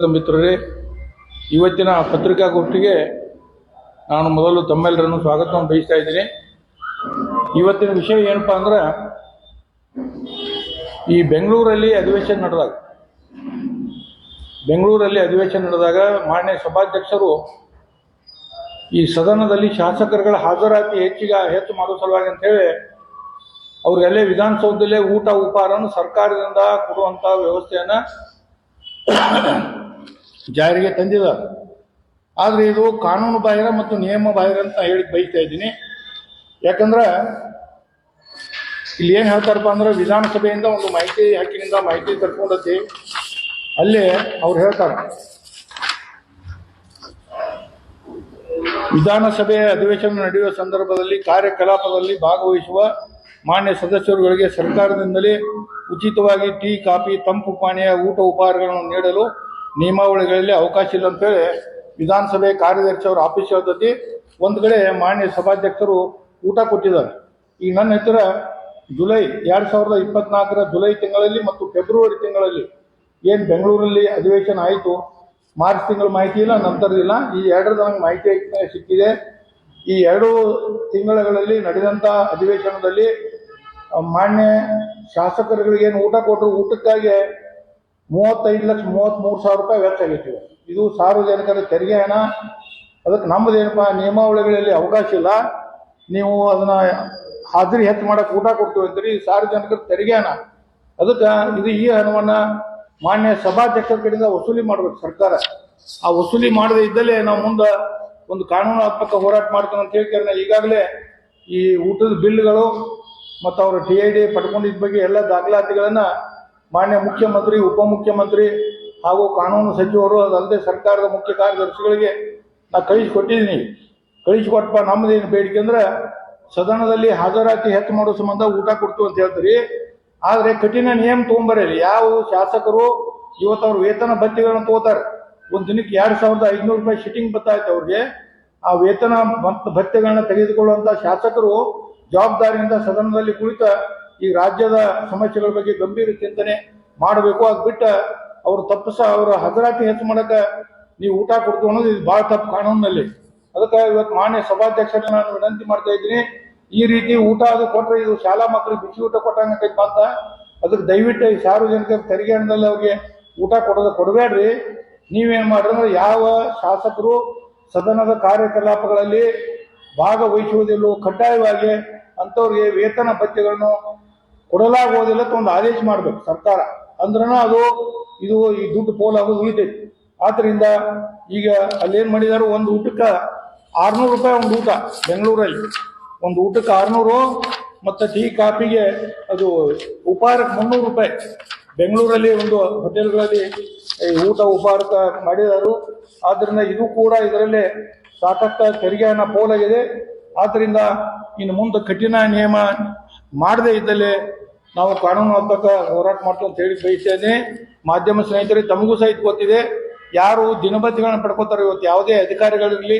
ಮಿತ್ರರೇ ಇವತ್ತಿನ ಪತ್ರಿಕಾಗೋಷ್ಠಿಗೆ ನಾನು ಮೊದಲು ತಮ್ಮೆಲ್ಲರನ್ನು ಸ್ವಾಗತವನ್ನು ಬಯಸ್ತಾ ಇದ್ದೀನಿ. ಇವತ್ತಿನ ವಿಷಯ ಏನಪ್ಪಾ ಅಂದ್ರೆ, ಈ ಬೆಂಗಳೂರಲ್ಲಿ ಅಧಿವೇಶನ ನಡೆದಾಗ, ಬೆಂಗಳೂರಲ್ಲಿ ಅಧಿವೇಶನ ನಡೆದಾಗ ಮಾನ್ಯ ಸಭಾಧ್ಯಕ್ಷರು ಈ ಸದನದಲ್ಲಿ ಶಾಸಕರುಗಳ ಹಾಜರಾತಿ ಹೆಚ್ಚಿಗೆ ಹೆಚ್ಚು ಮಾಡುವ ಸಲುವಾಗಿ ಅಂತೇಳಿ ಅವ್ರಿಗೆಲ್ಲೇ ವಿಧಾನಸೌಧದಲ್ಲೇ ಊಟ, ಉಪಹಾರವನ್ನು ಸರ್ಕಾರದಿಂದ ಕೊಡುವಂಥ ವ್ಯವಸ್ಥೆಯನ್ನು ಜಾರಿಗೆ ತಂದಿದ್ದಾರೆ. ಆದರೆ ಇದು ಕಾನೂನು ಬಾಹಿರ ಮತ್ತು ನಿಯಮ ಬಾಹಿರ ಅಂತ ಹೇಳಿ ಬೈತಾ ಇದ್ದೀನಿ. ಯಾಕಂದ್ರೆ ಇಲ್ಲಿ ಏನು ಹೇಳ್ತಾರಪ್ಪ ಅಂದ್ರೆ ವಿಧಾನಸಭೆಯಿಂದ ಒಂದು ಮಾಹಿತಿ ಹಕ್ಕಿನಿಂದ ಮಾಹಿತಿ ತರ್ಕೊಂಡತಿ ಅಲ್ಲಿ ಅವ್ರು ಹೇಳ್ತಾರೆ. ವಿಧಾನಸಭೆಯ ಅಧಿವೇಶನ ನಡೆಯುವ ಸಂದರ್ಭದಲ್ಲಿ ಕಾರ್ಯಕಲಾಪದಲ್ಲಿ ಭಾಗವಹಿಸುವ ಮಾನ್ಯ ಸದಸ್ಯರುಗಳಿಗೆ ಸರ್ಕಾರದಿಂದಲೇ ಉಚಿತವಾಗಿ ಟೀ, ಕಾಫಿ, ತಂಪು, ಪಾನೀಯ, ಊಟ ಉಪಹಾರಗಳನ್ನು ನೀಡಲು ನಿಯಮಾವಳಿಗಳಲ್ಲಿ ಅವಕಾಶ ಇಲ್ಲ ಅಂತೇಳಿ ವಿಧಾನಸಭೆ ಕಾರ್ಯದರ್ಶಿ ಅವರ ಆಫೀಸ್ ಹೇಳ್ತತಿ. ಒಂದು ಕಡೆ ಮಾನ್ಯ ಸಭಾಧ್ಯಕ್ಷರು ಊಟ ಕೊಟ್ಟಿದ್ದಾರೆ. ಈಗ ನನ್ನ ಹತ್ತಿರ ಜುಲೈ ಎರಡು ಸಾವಿರದ ಇಪ್ಪತ್ನಾಲ್ಕರ ಜುಲೈ ತಿಂಗಳಲ್ಲಿ ಮತ್ತು ಫೆಬ್ರವರಿ ತಿಂಗಳಲ್ಲಿ ಏನು ಬೆಂಗಳೂರಲ್ಲಿ ಅಧಿವೇಶನ ಆಯಿತು, ಮಾರ್ಚ್ ತಿಂಗಳ ಮಾಹಿತಿ ಇಲ್ಲ ನಂತರದಿಲ್ಲ ಈ ಎರಡರದ ನಮಗೆ ಮಾಹಿತಿ ಸಿಕ್ಕಿದೆ. ಈ ಎರಡು ತಿಂಗಳಲ್ಲಿ ನಡೆದಂಥ ಅಧಿವೇಶನದಲ್ಲಿ ಮಾನ್ಯ ಶಾಸಕರುಗಳಿಗೆ ಏನು ಊಟ ಕೊಟ್ಟರು, ಊಟಕ್ಕಾಗಿ ಮೂವತ್ತೈದು ಲಕ್ಷ ಮೂವತ್ತ್ಮೂರು ಸಾವಿರ ರೂಪಾಯಿ ವೆಚ್ಚ ಆಗೈತಿ ಇದು ಸಾರ್ವಜನಿಕರ ತೆರಿಗೆ ಹಣ. ಅದಕ್ಕೆ ನಮ್ಮದೇನಪ್ಪ ನಿಯಮಾವಳಿಗಳಲ್ಲಿ ಅವಕಾಶ ಇಲ್ಲ. ನೀವು ಅದನ್ನ ಹಾಜರಿ ಹೆಚ್ಚು ಮಾಡಕ್ಕೆ ಊಟ ಕೊಡ್ತೀವಿ ಅಂತೀರಿ, ಸಾರ್ವಜನಿಕರ ತೆರಿಗೆ ಹಣ. ಅದಕ್ಕೆ ಇದು ಈ ಹಣವನ್ನು ಮಾನ್ಯ ಸಭಾಧ್ಯಕ್ಷರ ಕಡೆಯಿಂದ ವಸೂಲಿ ಮಾಡ್ಬೇಕು ಸರ್ಕಾರ. ಆ ವಸೂಲಿ ಮಾಡದೇ ಇದ್ದಲ್ಲೇ ನಾವು ಮುಂದೆ ಒಂದು ಕಾನೂನಾತ್ಮಕ ಹೋರಾಟ ಮಾಡ್ತಾನೆ ಅಂತ ಹೇಳ್ತಾರೆ ಈಗಾಗಲೇ ಈ ಊಟದ ಬಿಲ್ಗಳು ಮತ್ತು ಅವರು ಟಿ ಐ ಡಿ ಪಡ್ಕೊಂಡಿದ್ದ ಬಗ್ಗೆ ಎಲ್ಲ ದಾಖಲಾತಿಗಳನ್ನು ಮಾನ್ಯ ಮುಖ್ಯಮಂತ್ರಿ, ಉಪಮುಖ್ಯಮಂತ್ರಿ ಹಾಗೂ ಕಾನೂನು ಸಚಿವರು, ಅದಲ್ಲದೆ ಸರ್ಕಾರದ ಮುಖ್ಯ ಕಾರ್ಯದರ್ಶಿಗಳಿಗೆ ನಾ ಕಳಿಸಿಕೊಟ್ಟಿದ್ದೀನಿ. ಕಳಿಸಿಕೊಟ್ಟ ನಮ್ಮದೇನು ಬೇಡಿಕೆ ಅಂದ್ರೆ ಸದನದಲ್ಲಿ ಹಾಜರಾತಿ ಹೆಚ್ಚು ಮಾಡೋ ಸಂಬಂಧ ಊಟ ಕೊಡ್ತು ಅಂತ ಹೇಳ್ತೀರಿ. ಆದರೆ ಕಠಿಣ ನಿಯಮ ತೊಗೊಂಬರಲಿ. ಯಾವ ಶಾಸಕರು ಇವತ್ತು ಅವ್ರ ವೇತನ ಭತ್ಯೆಗಳನ್ನು ತಗೋತಾರೆ. ಒಂದು ದಿನಕ್ಕೆ ಎರಡು ಸಾವಿರದ ಐದುನೂರು ರೂಪಾಯಿ ಶಿಟ್ಟಿಂಗ್ ಬತ್ತಾಯ್ತು ಅವ್ರಿಗೆ. ಆ ವೇತನ ಮತ್ತು ಭತ್ಯೆಗಳನ್ನ ತೆಗೆದುಕೊಳ್ಳುವಂಥ ಶಾಸಕರು ಜವಾಬ್ದಾರಿಯಿಂದ ಸದನದಲ್ಲಿ ಕುಳಿತ ಈ ರಾಜ್ಯದ ಸಮಸ್ಯೆಗಳ ಬಗ್ಗೆ ಗಂಭೀರ ಚಿಂತನೆ ಮಾಡಬೇಕು. ಅದು ಬಿಟ್ಟ ಅವರು ತಪ್ಪಿಸ ಅವರ ಹಜರಾತಿ ಹೆಚ್ಚು ಮಾಡಕ್ಕೆ ನೀವು ಊಟ ಕೊಡ್ತು ಅನ್ನೋದು ಇದು ಭಾಳ ತಪ್ಪು ಕಾನೂನಿನಲ್ಲಿ. ಅದಕ್ಕೆ ಇವತ್ತು ಮಾನ್ಯ ಸಭಾಧ್ಯಕ್ಷರನ್ನ ನಾನು ವಿನಂತಿ ಮಾಡ್ತಾ ಇದ್ದೀನಿ. ಈ ರೀತಿ ಊಟ ಅದು ಕೊಟ್ಟರೆ ಇದು ಶಾಲಾ ಮಕ್ಕಳಿಗೆ ಬಿಸಿ ಊಟ ಕೊಟ್ಟಂಗೆ ಅಂತ. ಅದಕ್ಕೆ ದಯವಿಟ್ಟು ಈ ಸಾರ್ವಜನಿಕರ ತೆರಿಗೆ ಹಣದಲ್ಲಿ ಅವ್ರಿಗೆ ಊಟ ಕೊಡೋದು ಕೊಡಬೇಡ್ರಿ. ನೀವೇನು ಮಾಡ್ರಿ ಯಾವ ಶಾಸಕರು ಸದನದ ಕಾರ್ಯಕಲಾಪಗಳಲ್ಲಿ ಭಾಗವಹಿಸುವುದಿಲ್ಲ ಕಡ್ಡಾಯವಾಗಿ ಅಂಥವ್ರಿಗೆ ವೇತನ ಭತ್ಯೆಗಳನ್ನು ಕೊಡಲಾಗುವುದಿಲ್ಲ ಅಂತ ಒಂದು ಆದೇಶ ಮಾಡ್ಬೇಕು ಸರ್ಕಾರ. ಅಂದ್ರೂ ಅದು, ಇದು ಈ ದುಡ್ಡು ಪೋಲಾಗೋದು ಉಳಿತೈತಿ. ಆದ್ರಿಂದ ಈಗ ಅಲ್ಲೇನು ಮಾಡಿದಾರೆ, ಒಂದು ಊಟಕ್ಕೆ ಆರ್ನೂರು ರೂಪಾಯಿ ಒಂದು ಊಟ ಬೆಂಗಳೂರಲ್ಲಿ. ಒಂದು ಊಟಕ್ಕೆ ಆರ್ನೂರು ಮತ್ತು ಟೀ, ಕಾಫಿಗೆ ಅದು ಉಪಹಾರಕ್ಕೆ ಮುನ್ನೂರು ರೂಪಾಯಿ. ಬೆಂಗಳೂರಲ್ಲಿ ಒಂದು ಹೋಟೆಲ್ಗಳಲ್ಲಿ ಊಟ ಉಪಹಾರಕ್ಕೆ ಮಾಡಿದರು. ಆದ್ದರಿಂದ ಇದು ಕೂಡ ಇದರಲ್ಲಿ ಸಾಕಷ್ಟು ತೆರಿಗೆಯನ್ನು ಪೋಲಾಗಿದೆ. ಆದ್ದರಿಂದ ಇನ್ನು ಮುಂದೆ ಕಠಿಣ ನಿಯಮ ಮಾಡದೇ ಇದ್ದಲ್ಲಿ ನಾವು ಕಾನೂನಾತ್ಮಕ ಹೋರಾಟ ಮಾಡ್ತೀವಿ ಅಂತ ಹೇಳಿ ಬಯಸ್ತೇನೆ. ಮಾಧ್ಯಮ ಸ್ನೇಹಿತರಿಗೆ ತಮಗೂ ಸಹಿತ ಗೊತ್ತಿದೆ, ಯಾರು ದಿನಬತ್ತಿಗಳನ್ನ ಪಡ್ಕೋತಾರೆ ಇವತ್ತು ಯಾವುದೇ ಅಧಿಕಾರಿಗಳಿರಲಿ,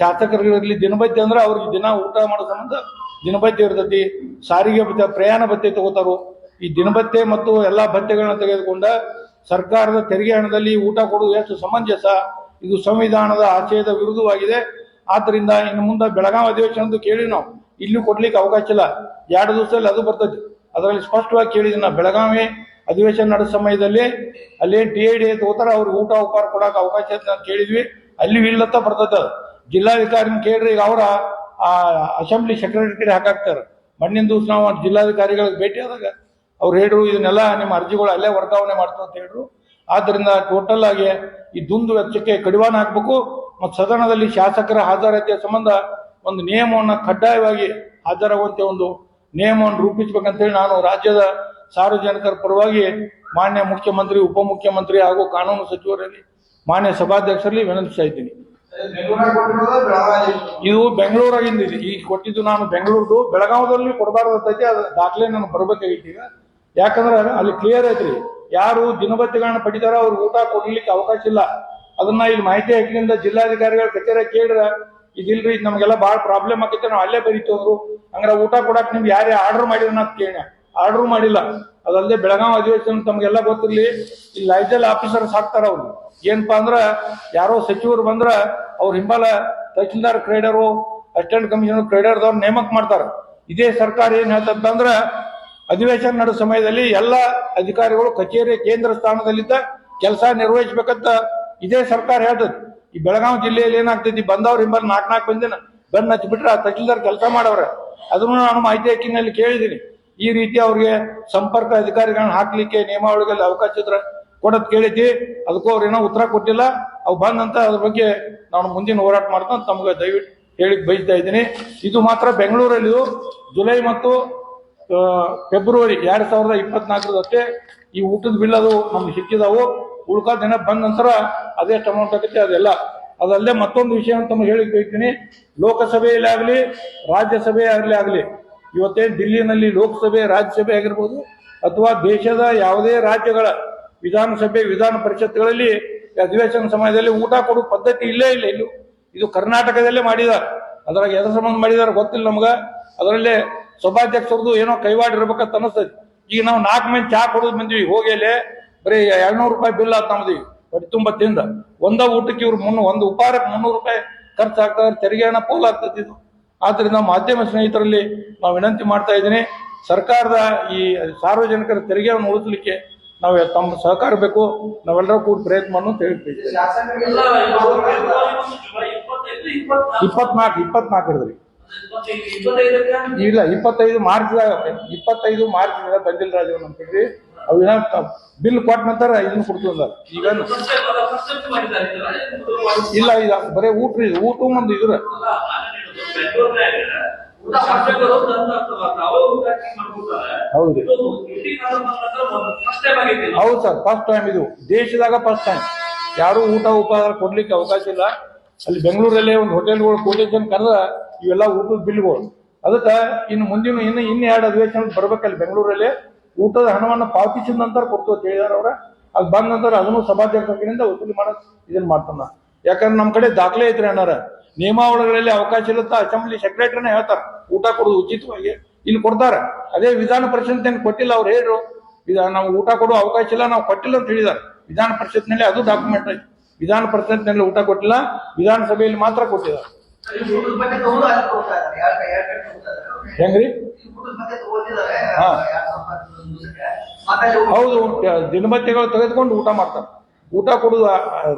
ಶಾಸಕರಿರಲಿ, ದಿನಬತ್ತಿ ಅಂದ್ರೆ ಅವ್ರಿಗೆ ದಿನ ಊಟ ಮಾಡೋ ಸಂಬಂಧ ದಿನಬತ್ತಿ ಇರ್ತೈತಿ. ಸಾರಿಗೆ ಬತ್ತೆ ಪ್ರಯಾಣ ಭತ್ಯೆ ತಗೋತಾರೋ, ಈ ದಿನಬತ್ತೆ ಮತ್ತು ಎಲ್ಲ ಭತ್ಯೆಗಳನ್ನ ತೆಗೆದುಕೊಂಡ ಸರ್ಕಾರದ ತೆರಿಗೆ ಹಣದಲ್ಲಿ ಊಟ ಕೊಡುವುದು ಎಷ್ಟು ಸಮಂಜಸ, ಇದು ಸಂವಿಧಾನದ ಆಶಯದ ವಿರುದ್ಧವಾಗಿದೆ. ಆದ್ದರಿಂದ ಇನ್ನು ಮುಂದೆ ಬೆಳಗಾವಿ ಅಧಿವೇಶನದ್ದು ಕೇಳಿ ನಾವು. ಇಲ್ಲೂ ಕೊಡ್ಲಿಕ್ಕೆ ಅವಕಾಶ ಇಲ್ಲ. ಎರಡು ದಿವಸದಲ್ಲಿ ಅದು ಬರ್ತದೆ. ಅದರಲ್ಲಿ ಸ್ಪಷ್ಟವಾಗಿ ಕೇಳಿದ್ದೀನಿ ನಾವು ಬೆಳಗಾವಿ ಅಧಿವೇಶನ ನಡೆದ ಸಮಯದಲ್ಲಿ ಅಲ್ಲೇ ಟಿ ಐ ಡಿ ತಗೋತಾರ ಅವ್ರಿಗೆ ಊಟ ಉಪಹಾರ ಕೊಡಕ್ಕೆ ಅವಕಾಶ ಅಂತ ಕೇಳಿದ್ವಿ. ಅಲ್ಲಿ ಇಲ್ಲತ್ತ ಬರ್ತೈತೆ ಅದು. ಜಿಲ್ಲಾಧಿಕಾರಿನ ಕೇಳ್ರಿ ಈಗ ಅವರ ಅಸೆಂಬ್ಲಿ ಸೆಕ್ರೆಟರಿ ಹಾಕಾಕ್ತಾರೆ. ಮಣ್ಣಿನ ದಿವಸ ನಾವು ಜಿಲ್ಲಾಧಿಕಾರಿಗಳಿಗೆ ಭೇಟಿ ಆದಾಗ ಅವ್ರು ಹೇಳ್ರು, ಇದನ್ನೆಲ್ಲ ನಿಮ್ಮ ಅರ್ಜಿಗಳು ಅಲ್ಲೇ ವರ್ಗಾವಣೆ ಮಾಡ್ತಾರೆ ಅಂತ ಹೇಳಿದ್ರು ಆದ್ದರಿಂದ ಟೋಟಲ್ ಆಗಿ ಈ ದುಂದು ವೆಚ್ಚಕ್ಕೆ ಕಡಿವಾಣ ಹಾಕಬೇಕು. ಮತ್ತು ಸದನದಲ್ಲಿ ಶಾಸಕರ ಹಾಜರಾತಿಯ ಸಂಬಂಧ ಒಂದು ನಿಯಮವನ್ನು ಕಡ್ಡಾಯವಾಗಿ ಹಾಜರಾಗುವಂತೆ ಒಂದು ನಿಯಮವನ್ನು ರೂಪಿಸಬೇಕಂತೇಳಿ ನಾನು ರಾಜ್ಯದ ಸಾರ್ವಜನಿಕರ ಪರವಾಗಿ ಮಾನ್ಯ ಮುಖ್ಯಮಂತ್ರಿ, ಉಪಮುಖ್ಯಮಂತ್ರಿ ಹಾಗೂ ಕಾನೂನು ಸಚಿವರಲ್ಲಿ ಮಾನ್ಯ ಸಭಾಧ್ಯಕ್ಷರಲ್ಲಿ ವಿನಂತಿಸ್ತಾ ಇದ್ದೀನಿ. ಇದು ಬೆಂಗಳೂರಾಗಿಂದ ಇದೆ. ಈಗ ಕೊಟ್ಟಿದ್ದು ನಾನು ಬೆಂಗಳೂರದು ಬೆಳಗಾವದಲ್ಲಿ ಕೊಡಬಾರ್ದೈತಿ ಅದು ದಾಖಲೆ ನಾನು ಬರಬೇಕಾಗಿತ್ತು ಈಗ. ಯಾಕಂದ್ರೆ ಅಲ್ಲಿ ಕ್ಲಿಯರ್ ಐತ್ರಿ. ಯಾರು ದಿನಬತ್ತಿಗಳನ್ನ ಪಡಿತಾರೋ ಅವ್ರಿಗೆ ಊಟ ಕೊಡ್ಲಿಕ್ಕೆ ಅವಕಾಶ ಇಲ್ಲ. ಅದನ್ನ ಇಲ್ಲಿ ಮಾಹಿತಿ ಹಾಕಿನಿಂದ ಜಿಲ್ಲಾಧಿಕಾರಿಗಳ ಕಚೇರಿ ಕೇಳಿದ್ರ ಇದಿಲ್ರಿ, ಇದ್ ನಮಗೆಲ್ಲ ಭಾಳ ಪ್ರಾಬ್ಲಮ್ ಆಕೈತೆ ನಾವು ಅಲ್ಲೇ ಬರೀತೀವಿ ಅವರು ಹಂಗಾರೆ ಊಟ ಕೊಡಕ್ ನಿಮ್ಗೆ ಯಾರೇ ಆರ್ಡರ್ ಮಾಡಿದ್ರ ಅಂತ ಕೇಳ ಆರ್ಡರ್ ಮಾಡಿಲ್ಲ. ಅದಲ್ಲದೆ ಬೆಳಗಾವಿ ಅಧಿವೇಶನ ತಮ್ಗೆಲ್ಲ ಗೊತ್ತಿರಲಿ ಇಲ್ಲಿ ಲೈಜಲ್ ಆಫೀಸರ್ಸ್ ಹಾಕ್ತಾರ ಅವ್ರು. ಏನಪ್ಪಾ ಅಂದ್ರ, ಯಾರೋ ಸಚಿವರು ಬಂದ್ರ, ಅವ್ರ ಹಿಂಬಾಲ ತಹಶೀಲ್ದಾರ್, ಕ್ರೇಡರು, ಅಸಿಸ್ಟೆಂಟ್ ಕಮಿಷನರ್, ಕ್ರೇಡರ್ದವ್ರು ನೇಮಕ ಮಾಡ್ತಾರ. ಇದೇ ಸರ್ಕಾರ ಏನ್ ಹೇಳ್ತಂತಂದ್ರ, ಅಧಿವೇಶನ ನಡೆಸ ಸಮಯದಲ್ಲಿ ಎಲ್ಲ ಅಧಿಕಾರಿಗಳು ಕಚೇರಿ ಕೇಂದ್ರ ಸ್ಥಾನದಲ್ಲಿದ್ದ ಕೆಲಸ ನಿರ್ವಹಿಸಬೇಕಂತ ಇದೇ ಸರ್ಕಾರ ಹೇಳ್ತದೆ. ಈ ಬೆಳಗಾವಿ ಜಿಲ್ಲೆಯಲ್ಲಿ ಏನಾಗ್ತೈತಿ? ಬಂದವ್ರ ಹಿಂಬಲ್ ನಾಲ್ಕು ನಾಲ್ಕು ಬಂದಿನ ಬಂದ್ ಹಚ್ಚಿಬಿಟ್ರೆ ಆ ತಹಶೀಲ್ದಾರ್ ಕೆಲಸ ಮಾಡವ್ರೆ. ಅದನ್ನು ನಾನು ಮಾಹಿತಿ ಹಕ್ಕಿನಲ್ಲಿ ಕೇಳಿದ್ದೀನಿ. ಈ ರೀತಿ ಅವ್ರಿಗೆ ಸಂಪರ್ಕ ಅಧಿಕಾರಿಗಳನ್ನ ಹಾಕ್ಲಿಕ್ಕೆ ನಿಯಮಾವಳಿಗಳಲ್ಲಿ ಅವಕಾಶ ಇದ್ರೆ ಕೊಡೋದು ಕೇಳಿದ್ದಿ ಅದಕ್ಕೂ ಅವ್ರು ಏನೋ ಉತ್ತರ ಕೊಟ್ಟಿಲ್ಲ. ಅವು ಬಂದಂತ ಅದ್ರ ಬಗ್ಗೆ ನಾನು ಮುಂದಿನ ಹೋರಾಟ ಮಾಡ್ಕೊಂಡು ತಮ್ಗೆ ದಯವಿಟ್ಟು ಹೇಳಿ ಬಯಸ್ತಾ ಇದ್ದೀನಿ. ಇದು ಮಾತ್ರ ಬೆಂಗಳೂರಲ್ಲಿ ಜುಲೈ ಮತ್ತು ಫೆಬ್ರವರಿ ಎರಡ್ ಸಾವಿರದ ಇಪ್ಪತ್ನಾಲ್ಕರದಷ್ಟೇ ಈ ಊಟದ ಬಿಲ್ ಅದು ನಮ್ಗೆ ಸಿಕ್ಕಿದಾವು. ಉಳ್ಕಾ ದಿನ ಬಂದ ನಂತರ ಅದೇ ಅಮೌಂಟ್ ಆಗುತ್ತೆ, ಅದೆಲ್ಲ. ಅದಲ್ಲದೆ ಮತ್ತೊಂದು ವಿಷಯ ಅಂತ ಹೇಳಿ ಬೈತೀನಿ ಲೋಕಸಭೆಯಲ್ಲಿ ಆಗಲಿ ರಾಜ್ಯಸಭೆಯಲ್ಲಿ ಆಗಲಿ ಇವತ್ತೇ ದಿಲ್ಲಿನಲ್ಲಿ ಲೋಕಸಭೆ, ರಾಜ್ಯಸಭೆ ಆಗಿರ್ಬೋದು, ಅಥವಾ ದೇಶದ ಯಾವುದೇ ರಾಜ್ಯಗಳ ವಿಧಾನಸಭೆ, ವಿಧಾನ ಪರಿಷತ್ಗಳಲ್ಲಿ ಅಧಿವೇಶನ ಸಮಯದಲ್ಲಿ ಊಟ ಕೊಡೋ ಪದ್ಧತಿ ಇಲ್ಲೇ ಇಲ್ಲ ಇಲ್ಲಿ. ಇದು ಕರ್ನಾಟಕದಲ್ಲೇ ಮಾಡಿದ್ದಾರೆ ಅದ್ರಾಗ ಎದ್ರ ಸಂಬಂಧ ಮಾಡಿದಾರೆ ಗೊತ್ತಿಲ್ಲ ನಮ್ಗೆ. ಅದರಲ್ಲೇ ಸಭಾಧ್ಯಕ್ಷರದು ಏನೋ ಕೈವಾಡಿರ್ಬೇಕಂತ ಅನಿಸ್ತದೆ ಈಗ ನಾವು ನಾಲ್ಕು ಮಂದಿ ಚಹಾ ಕೊಡೋದು ಬಂದ್ವಿ, ಹೋಗಿ ಬರೀ ಎರಡ್ನೂರು ರೂಪಾಯಿ ಬಿಲ್ ಆತ ನಮ್ದು. ಹೊಟ್ಟೆ ತುಂಬ ತಿಂದ ಒಂದ ಊಟಕ್ಕೆ ಇವ್ರು ಮುನ್ನೂ ಒಂದು ಉಪಹಾರಕ್ಕೆ ಮುನ್ನೂರು ರೂಪಾಯಿ ಖರ್ಚು ತೆರಿಗೆ ಹಣ ಪೋಲ್ ಆಗ್ತದೆ ಇದು. ಆದ್ರಿಂದ ಮಾಧ್ಯಮ ಸ್ನೇಹಿತರಲ್ಲಿ ನಾವು ವಿನಂತಿ ಮಾಡ್ತಾ ಇದ್ದೀನಿ, ಸರ್ಕಾರದ ಈ ಸಾರ್ವಜನಿಕರ ತೆರಿಗೆಯನ್ನು ಉಳಿಸಲಿಕ್ಕೆ ನಾವು ತಮ್ಮ ಸಹಕಾರ ಬೇಕು. ನಾವೆಲ್ಲರೂ ಕೂಡ ಪ್ರಯತ್ನ ಮಾಡೋಣ ಅಂತ ಹೇಳ್ತೀವಿ. ಇಪ್ಪತ್ನಾಲ್ಕು ಇಪ್ಪತ್ನಾಲ್ಕು ಹಿಡಿದ್ರಿ. ಇಲ್ಲ, ಇಪ್ಪತ್ತೈದು ಮಾರ್ಚ್ ಇಪ್ಪತ್ತೈದು ಮಾರ್ಚ್ ಬಂದಿಲ್ಲ ರಾಜು ನಮ್ಮ ಅವು ಬಿಲ್ ಕೊಟ್ಟ ನಂತರ ಇದನ್ನು ಕೊಡ್ತೀವಿ ಈಗ. ಇಲ್ಲ ಇಲ್ಲ, ಬರೀ ಊಟ ಊಟ ಒಂದು ಇದ್ರ. ಹೌದು. ಹೌದು ಸರ್ ಫಸ್ಟ್ ಟೈಮ್ ಇದು ದೇಶದಾಗ ಫಸ್ಟ್ ಟೈಮ್ ಯಾರು ಊಟ ಉಪಹಾರ ಕೊಡ್ಲಿಕ್ಕೆ ಅವಕಾಶ ಇಲ್ಲ ಅಲ್ಲಿ ಬೆಂಗಳೂರಲ್ಲೇ ಒಂದು ಹೋಟೆಲ್ಗಳು ಕೋಟೇಶನ್ ಕರೆದ ಇವೆಲ್ಲ ಊಟದ ಬಿಲ್ಗಳು ಅದಕ್ಕೆ ಇನ್ನು ಮುಂದಿನ, ಇನ್ನು ಇನ್ನು ಎರಡು ಅಧಿವೇಶನ ಬರ್ಬೇಕಲ್ಲಿ ಬೆಂಗಳೂರಲ್ಲಿ ಊಟದ ಹಣವನ್ನು ಪಾವತಿಸಿದ ನಂತರ ಕೊಡ್ತು ಅಂತ ಹೇಳಿದಾರೆ ಅವ್ರ. ಅಲ್ಲಿ ಬಂದ ನಂತರ ಅದನ್ನು ಸಭಾಧ್ಯಕ್ಷರಿಂದ ವಸೂಲಿ ಮಾಡ ಇದನ್ನ ಮಾಡ್ತಾನ. ಯಾಕಂದ್ರೆ ನಮ್ಮ ಕಡೆ ದಾಖಲೆ ಐತ್ರಿ ಅನ್ನಾರ ನಿಯಮಾವಳಿಗಳಲ್ಲಿ ಅವಕಾಶ ಇರುತ್ತಾ ಅಸೆಂಬ್ಲಿ ಸೆಕ್ರೆಟರಿನ ಹೇಳ್ತಾರ. ಊಟ ಕೊಡೋದು ಉಚಿತವಾಗಿ ಇಲ್ಲಿ ಕೊಡ್ತಾರೆ. ಅದೇ ವಿಧಾನ ಪರಿಷತ್ ಏನ್ ಕೊಟ್ಟಿಲ್ಲ ಅವ್ರು ಹೇಳ್ರು. ನಾವು ಊಟ ಕೊಡುವ ಅವಕಾಶ ಇಲ್ಲ ನಾವು ಕೊಟ್ಟಿಲ್ಲ ಅಂತ ಹೇಳಿದಾರೆ. ವಿಧಾನ ಪರಿಷತ್ನಲ್ಲಿ ಅದು ಡಾಕ್ಯುಮೆಂಟ್ ಐತಿ. ವಿಧಾನ ಪರಿಷತ್ನಲ್ಲಿ ಊಟ ಕೊಟ್ಟಿಲ್ಲ ವಿಧಾನಸಭೆಯಲ್ಲಿ ಮಾತ್ರ ಕೊಟ್ಟಿದ್ದಾರೆ. ಹೆಂಗ್ರಿ? ಹೌದು ದಿನಬತ್ತಿಗಳು ತೆಗೆದುಕೊಂಡು ಊಟ ಮಾಡ್ತಾರೆ. ಊಟ ಕೊಡುದು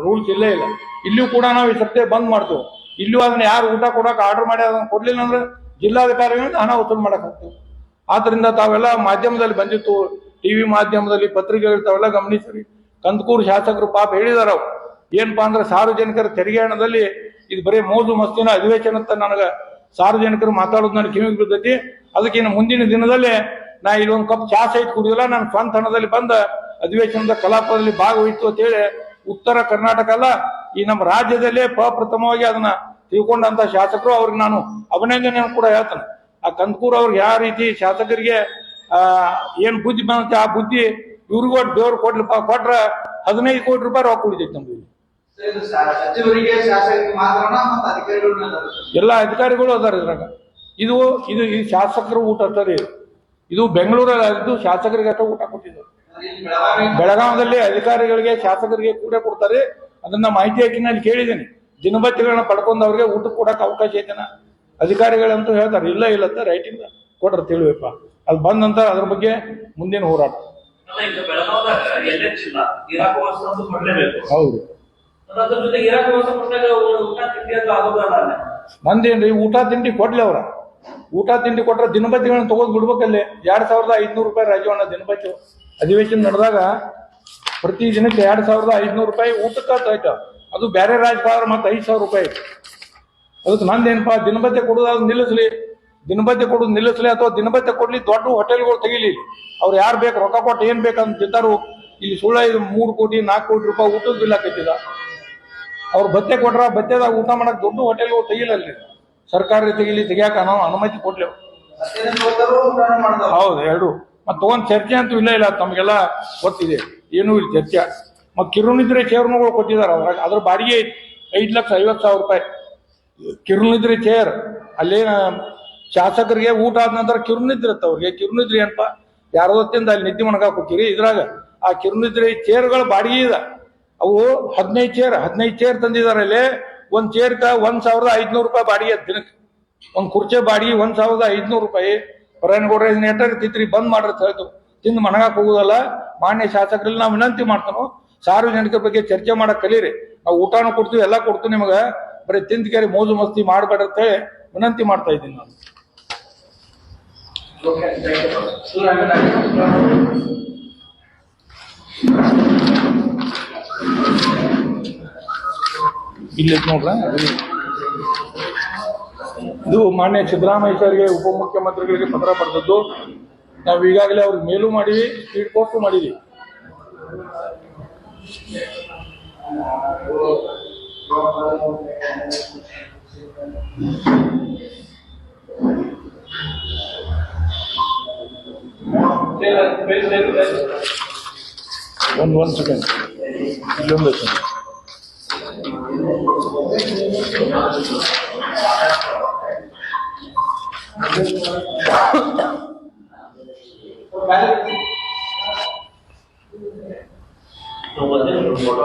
ರೂಲ್ಸ್ ಇಲ್ಲೇ ಇಲ್ಲ. ಇಲ್ಲೂ ಕೂಡ ನಾವು ಈ ಸತ್ಯ ಬಂದ್ ಮಾಡ್ತೇವೆ. ಇಲ್ಲೂ ಅದನ್ನ ಯಾರು ಊಟ ಕೊಡಕ್ಕೆ ಆರ್ಡರ್ ಮಾಡಿ ಅದನ್ನ ಕೊಡ್ಲಿಲ್ಲ ಅಂದ್ರೆ ಜಿಲ್ಲಾಧಿಕಾರಿಗಳಿಂದ ಹಣ ವಸೂಲು ಮಾಡಕ್ ಹೋಗ್ತೇವೆ ಆದ್ರಿಂದ ತಾವೆಲ್ಲ ಮಾಧ್ಯಮದಲ್ಲಿ ಬಂದಿತ್ತು. ಟಿವಿ ಮಾಧ್ಯಮದಲ್ಲಿ ಪತ್ರಿಕೆಗಳು ತಾವೆಲ್ಲ ಗಮನಿಸಿರಿ. ಕಂದಕೂರು ಶಾಸಕರು ಪಾಪ ಹೇಳಿದಾರ ಏನಪ್ಪಾ ಅಂದ್ರೆ ಸಾರ್ವಜನಿಕರ ತೆರಿಗೆ ಹಣದಲ್ಲಿ ಇದು ಬರೀ ಮೋಜು ಮಸ್ತಿನ ಅಧಿವೇಶನ ಅಂತ ನನಗೆ ಸಾರ್ವಜನಿಕರು ಮಾತಾಡೋದು ನನಗೆ ಕಿವಿಗೆ ಬಿದ್ದೈತಿ ಅದಕ್ಕೆ ಇನ್ನು ಮುಂದಿನ ದಿನದಲ್ಲಿ ನಾ ಇಲ್ಲೊಂದು ಕಪ್ ಚಾ ಸಹಿತ ಕುಡಿಯೋಲ್ಲ. ನಾನು ಸ್ವಂತ ಹಣದಲ್ಲಿ ಬಂದ ಅಧಿವೇಶನದ ಕಲಾಪದಲ್ಲಿ ಭಾಗವಹಿಸ್ತು ಅಂತ ಹೇಳಿ ಉತ್ತರ ಕರ್ನಾಟಕ ಅಲ್ಲ, ಈ ನಮ್ಮ ರಾಜ್ಯದಲ್ಲೇ ಪ್ರಪ್ರಥಮವಾಗಿ ಅದನ್ನ ತಿಳ್ಕೊಂಡಂತ ಶಾಸಕರು ಅವ್ರಿಗೆ ನಾನು ಅಭಿನಂದನೆಯನ್ನು ಕೂಡ ಹೇಳ್ತೇನೆ. ಆ ಕಂದಕೂರು ಅವ್ರಿಗೆ ಯಾವ ರೀತಿ ಶಾಸಕರಿಗೆ ಏನು ಬುದ್ಧಿ ಬಂದಂತೆ ಆ ಬುದ್ಧಿ ಇವ್ರಿಗೂ ದೇವ್ರು ಕೊಡ್ಲಿಪ್ಪ, ಕೊಟ್ರ ಹದಿನೈದು ಕೋಟಿ ರೂಪಾಯಿ ರೊಕ್ಕ ಉಳಿದೈತೆ ನಮ್ಗೆ ಎಲ್ಲ ಅಧಿಕಾರಿಗಳು ಅದಾರ ಇದ್ರಾಗ. ಇದು ಇದು ಈ ಶಾಸಕರು ಊಟ ಅಷ್ಟೇ ಇದು ಇದು ಬೆಂಗಳೂರಲ್ಲಿ ಆಗಿದ್ದು ಶಾಸಕರಿಗೆ ಅಥವಾ ಊಟ ಕೊಟ್ಟಿದ್ದಾರೆ. ಬೆಳಗಾವಿದಲ್ಲಿ ಅಧಿಕಾರಿಗಳಿಗೆ ಶಾಸಕರಿಗೆ ಕೂಡ ಕೊಡ್ತಾರೆ. ಅದನ್ನ ಮಾಹಿತಿ ಹಾಕಿನಲ್ಲಿ ಕೇಳಿದ್ದೀನಿ. ದಿನಬತ್ತಿಗಳನ್ನ ಪಡ್ಕೊಂಡು ಅವ್ರಿಗೆ ಊಟ ಕೊಡಕ್ಕೆ ಅವಕಾಶ ಐತೆನ? ಅಧಿಕಾರಿಗಳಂತೂ ಹೇಳ್ತಾರೆ ಇಲ್ಲ ಇಲ್ಲ ಅಂತ ರೈಟಿಂಗ್ ಕೊಟ್ರೆ ತಿಳಿಯಪ್ಪ ಅದು ಬಂದ ನಂತರ ಅದ್ರ ಬಗ್ಗೆ ಮುಂದಿನ ಹೋರಾಟ. ಹೌದು. ಇರಾಕ್ ಊಟ ತಿಂಡಿ ಕೊಡ್ಲಿ ಅವ್ರ? ಊಟ ತಿಂಡಿ ಕೊಟ್ರೆ ದಿನಬತ್ತಿಗಳನ್ನ ತಗೊಂಡ್ ಬಿಡ್ಬೇಕಲ್ಲಿ. ಎರಡ್ ಸಾವಿರದ ಐದ್ನೂರು ರೂಪಾಯಿ ರಾಜೀವಣ್ಣ ದಿನಬತ್ತಿ ಅಧಿವೇಶನ ನಡೆದಾಗ ಪ್ರತಿ ದಿನಕ್ಕೆ ಎರಡ್ ಸಾವಿರದ ಐದ್ನೂರು ರೂಪಾಯಿ ಊಟಕ್ಕೆ ತೈತ ಅದು ಬೇರೆ ರಾಜ್ಯಪಾಲ ಮತ್ತೆ ಐದು ಸಾವಿರ ರೂಪಾಯಿ ಅದಕ್ಕೆ ನಂದೇನಪ್ಪ ದಿನಬತ್ತೆ ಕೊಡೋದು ಅದು ನಿಲ್ಲಿಸ್ಲಿ. ದಿನಬತ್ತೆ ಕೊಡೋದು ನಿಲ್ಲಿಸ್ಲಿ ಅಥವಾ ದಿನಬತ್ತೆ ಕೊಡ್ಲಿ, ದೊಡ್ಡ ಹೋಟೆಲ್ಗಳು ತೆಗಿಲಿ. ಅವ್ರು ಯಾರು ಬೇಕು, ರೊಕ್ಕ ಕೊಟ್ಟು ಏನ್ ಬೇಕಂತ ತಿಂತಾರು, ಇಲ್ಲಿ ಸುಳ್ಳ ಮೂರು ಕೋಟಿ, ನಾಲ್ಕು ಕೋಟಿ ರೂಪಾಯಿ ಊಟದ ಬಿಲ್ ಹಾಕೈತಿದ ಅವ್ರು ಭತ್ತೆ ಕೊಟ್ರ ಭತ್ತೆದಾಗ ಊಟ ಮಾಡಕ್ ದೊಡ್ಡ ಹೋಟೆಲ್ ಅಲ್ಲಿ ಸರ್ಕಾರ ತೆಗಿಲಿ ತೆಗಿಯಾಕ ನಾವು ಅನುಮತಿ ಕೊಡ್ಲೇವು. ಹೌದು, ಎರಡು. ಮತ್ತೆ ತಗೊಂಡ್ ಚರ್ಚೆ ಅಂತೂ ಇಲ್ಲ ಇಲ್ಲ, ತಮಗೆಲ್ಲ ಗೊತ್ತಿದೆ. ಏನೂ ಇಲ್ಲ ಚರ್ಚೆ. ಮತ್ತೆ ಕಿರುನಿದ್ರೆ ಚೇರ್ನುಗಳು ಕೊಟ್ಟಿದ್ದಾರೆ ಅದ್ರಾಗ. ಅದ್ರ ಬಾಡಿಗೆ ಐದು ಲಕ್ಷ ಐವತ್ತು ಸಾವಿರ ರೂಪಾಯಿ. ಕಿರುನಿದ್ರೆ ಚೇರ್ ಅಲ್ಲೇನ ಶಾಸಕರಿಗೆ ಊಟ ಆದ ನಂತರ ಕಿರುನಿದ್ರೆ ಅವ್ರಿಗೆ. ಕಿರುನಿದ್ರೆ ಏನಪ್ಪ? ಯಾರದೊತ್ತಿಂದ ಅಲ್ಲಿ ನಿದ್ದೆ ಮಣಗಾಕ್ ಹೋಗಿರಿ ಇದ್ರಾಗ ಆ ಕಿರುನಿದ್ರೆ ಚೇರ್ಗಳು ಬಾಡಿಗೆ ಇದೆ. ಅವು ಹದಿನೈದು ಚೇರ್ ಹದಿನೈದು ಚೇರ್ ತಂದಿದ್ದಾರೆ ಅಲ್ಲಿ. ಒಂದು ಚೇರ್ಕ ಒಂದ್ ಸಾವಿರದ ಐದ್ನೂರು ರೂಪಾಯಿ ಬಾಡಿಗೆ ದಿನಕ್ಕೆ. ಒಂದು ಕುರ್ಚಿ ಬಾಡಿಗೆ ಒಂದ್ ಸಾವಿರದ ಐದ್ನೂರು ರೂಪಾಯಿ. ಹೊರಗಡೆ ನೆಟ್ಟರ್ ತಿತ್ರಿ ಬಂದ್ ಮಾಡ್ರಿ ಹೇಳ್ತು. ತಿಂದು ಮಣಗಾಕ್ ಹೋಗುದಲ್ಲ. ಮಾನ್ಯ ಶಾಸಕರಲ್ಲಿ ನಾವು ವಿನಂತಿ ಮಾಡ್ತಾನೋ. ಸಾರ್ವಜನಿಕರ ಬಗ್ಗೆ ಚರ್ಚೆ ಮಾಡಕ್ ಕಲೀರಿ. ನಾವು ಊಟನೂ ಕೊಡ್ತೀವಿ, ಎಲ್ಲ ಕೊಡ್ತೀವಿ ನಿಮಗೆ. ಬರೀ ತಿಂದ ಕೇರಿ ಮೋಜು ಮಸ್ತಿ ಮಾಡಬೇಡ ವಿನಂತಿ ಮಾಡ್ತಾ ಇದ್ದೀನಿ ನಾನು. ಇಲ್ಲಿ ನೋಡ್ರ ಇದು ಮಾನ್ಯ ಸಿದ್ದರಾಮಯ್ಯ ಸರ್ಗೆ ಉಪಮುಖ್ಯಮಂತ್ರಿಗಳಿಗೆ ಪತ್ರ ಬರೆದದ್ದು. ನಾವು ಈಗಾಗಲೇ ಅವ್ರಿಗೆ ಮೇಲೂ ಮಾಡಿವಿ ಸ್ಪೀಡ್ ಪೋಸ್ಟು ಮಾಡಿವಿ. ಒಂದು ಒಂದು ಸೆಕೆಂಡ್ ಇಲ್ಲೊಂದು ಸೆಕೆಂಡ್ ನಾವು ಒಂದೇ ಫೋಟೋ